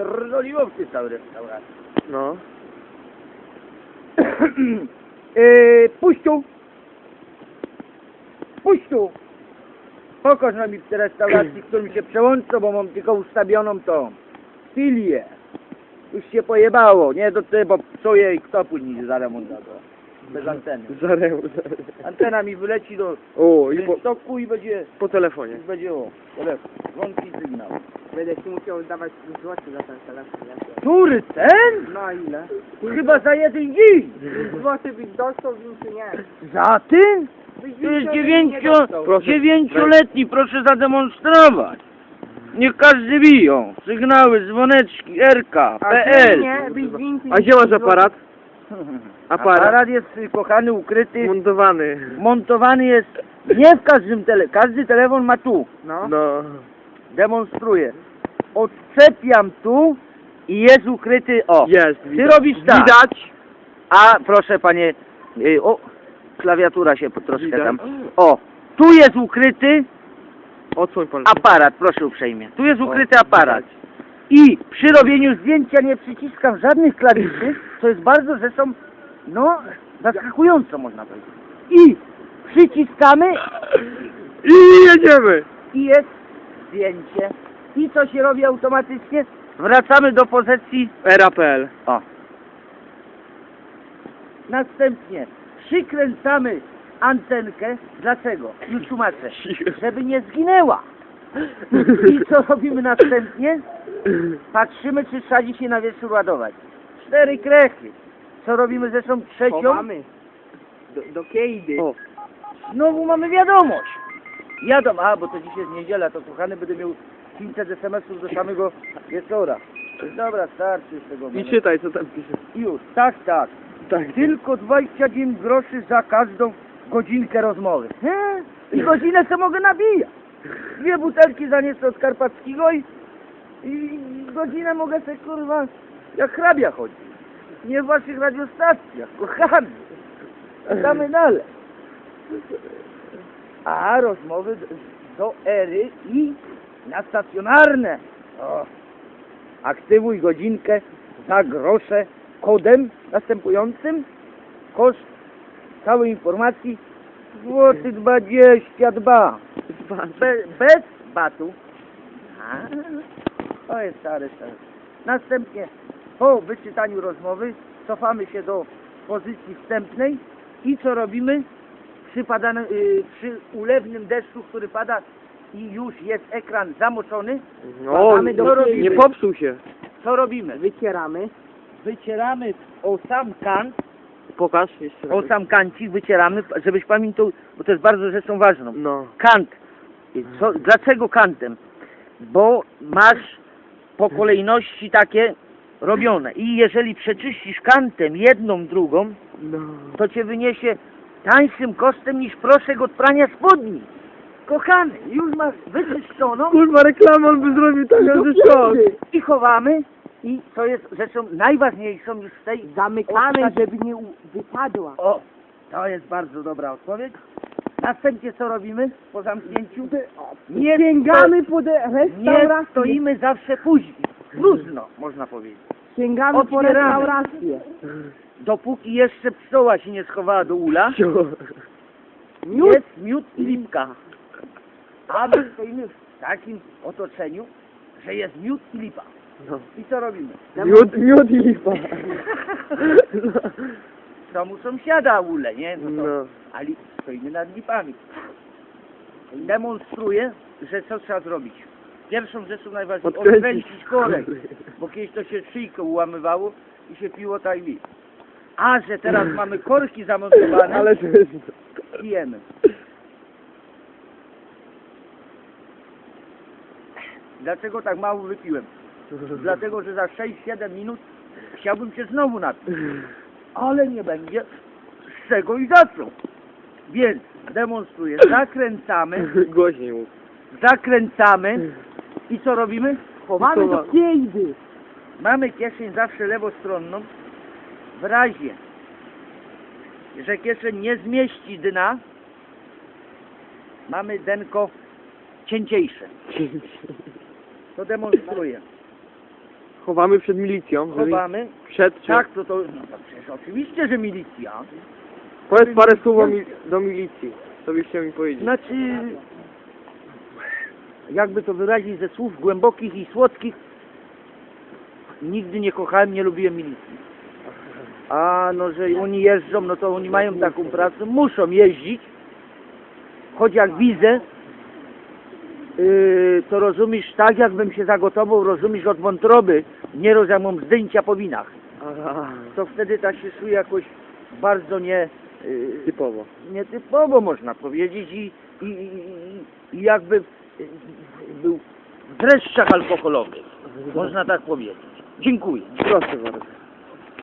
Rozoliło w tej całej restauracji. No. yy, puściu! Puściu! Pokaż nam w tej restauracji, którym się przełączą, bo mam tylko ustawioną tą filię. Już się pojebało, nie do tego, bo psuje i kto później za remont da to? Bez anteny. Zareł. Antena mi wyleci do O, i po, stoku i będzie, po telefonie. i będzie o, telefon, dzwonki sygnał. Będę ci musiał dawać 5 zł za ten telefon. ja. Który ten? No ile? Chyba za jeden dzień. 5 zł byś dostał, więcej nie. Za tym? Byś To jest więcej nie dziewięcio, dostał. Proszę. dziewięcioletni, proszę zademonstrować. Niech każdy biją. Sygnały, dzwoneczki, RK, A ty PL. nie, byś więcej A gdzie masz aparat? Aparat. Aparat jest, kochany, ukryty, Montowany. montowany jest nie w każdym tele, każdy telefon ma tu. No. No. Demonstruję. Odczepiam tu i jest ukryty, o. Jest. Ty robisz tak. Widać. A, proszę panie, y, o, klawiatura się po- troszkę Widać. tam. O, tu jest ukryty Odsłoń pan. aparat, proszę uprzejmie. Tu jest ukryty aparat. I przy robieniu zdjęcia nie przyciskam żadnych klawiszy, co jest bardzo rzeczą, no, zaskakującą można powiedzieć. I przyciskamy I jedziemy. i jest zdjęcie. I co się robi automatycznie? Wracamy do pozycji, Era.pl. o. Następnie przykręcamy antenkę. Dlaczego? Już tłumaczę. Żeby nie zginęła. I co robimy następnie? Patrzymy, czy sadzi się na wieczór ładować. Cztery krechy. Co robimy zresztą trzecią? Chowamy. Do, do kejdy. O. Znowu mamy wiadomość. Jadą, a bo to dzisiaj jest niedziela, to kochany będę miał 500 SMS-ów do samego wieczora. Dobra, starczy już tego. I czytaj, co tam pisze. Już, tak, tak. Tak. Tylko 29 groszy za każdą godzinkę rozmowy. He? I godzinę co mogę nabijać. Dwie butelki zaniosę od Karpackiego i, i godzinę mogę sobie kurwa jak hrabia chodzić. Nie w waszych radiostacjach, kochany. Damy dalej. A rozmowy do, ery i na stacjonarne. O. Aktywuj godzinkę za grosze kodem następującym. Koszt całej informacji złoty 22. Be, bez batu. A, to jest stary, stary. Następnie po wyczytaniu rozmowy cofamy się do pozycji wstępnej i co robimy? Przy, padane, y, przy ulewnym deszczu, który pada i już jest ekran zamoczony, No, Wkładamy do no, robimy. nie popsuł się. co robimy? Wycieramy. Wycieramy o sam kant, Pokaż jeszcze raz. o sam kancik wycieramy, żebyś pamiętał, bo to jest bardzo rzeczą ważną. No. Kant. Co, dlaczego kantem? Bo masz po kolejności takie robione. I jeżeli przeczyścisz kantem jedną, drugą, No. to cię wyniesie tańszym kosztem niż proszek od prania spodni. Kochany, już masz wyczyszczoną Kurwa, reklamę on by zrobił tak, że szok. i chowamy. I co jest rzeczą najważniejszą już w tej Zamykamy, żeby nie u- wypadła. O, to jest bardzo dobra odpowiedź. Następnie co robimy po zamknięciu? Nie, Sięgamy pod nie restaurację. stoimy zawsze później. Próżno, można powiedzieć. Sięgamy po Otwieramy. restaurację. Dopóki jeszcze pszczoła się nie schowała do ula, Miód. jest miód i lipka. A my stoimy w takim otoczeniu, że jest miód i lipa. No. I co robimy? Miód, miód i lipa. W domu sąsiada ule, nie? No to, No. Ale stoimy nad lipami. Demonstruję, że co trzeba zrobić. Pierwszą rzeczą najważniejszą, Odkręcić. odkręcić korek. Bo kiedyś to się szyjkę ułamywało i się piło tak i A że teraz mamy korki zamontowane, Ale to jest... pijemy. Dlaczego tak mało wypiłem? Dlatego, że za 6-7 minut chciałbym się znowu napić. Ale nie będzie z czego i za co. Więc demonstruję. Zakręcamy, Głośniej mów. zakręcamy i co robimy? Chowamy do kejdy. Mamy kieszeń zawsze lewostronną. W razie, że kieszeń nie zmieści dna, mamy denko cięciejsze. To demonstruję. Chowamy przed milicją. żeby- chowamy. Przed czy... Tak, to to, no to przecież oczywiście, że milicja. Powiedz parę słów o do milicji. Co byś chciał mi powiedzieć? Znaczy, jakby to wyrazić ze słów głębokich i słodkich, nigdy nie kochałem, nie lubiłem milicji. A no, że oni jeżdżą, no to oni mają taką pracę, muszą jeździć, choć jak widzę, yy, to rozumiesz tak, jakbym się zagotował, rozumiesz, od wątroby, nie roz, jak mam zdjęcia po winach. Aha, To wtedy tak się czuję jakoś bardzo nie... Yy, typowo. nietypowo można powiedzieć i, i, i, i jakby y, był w dreszczach alkoholowych. Można tak powiedzieć. Dziękuję. Proszę bardzo.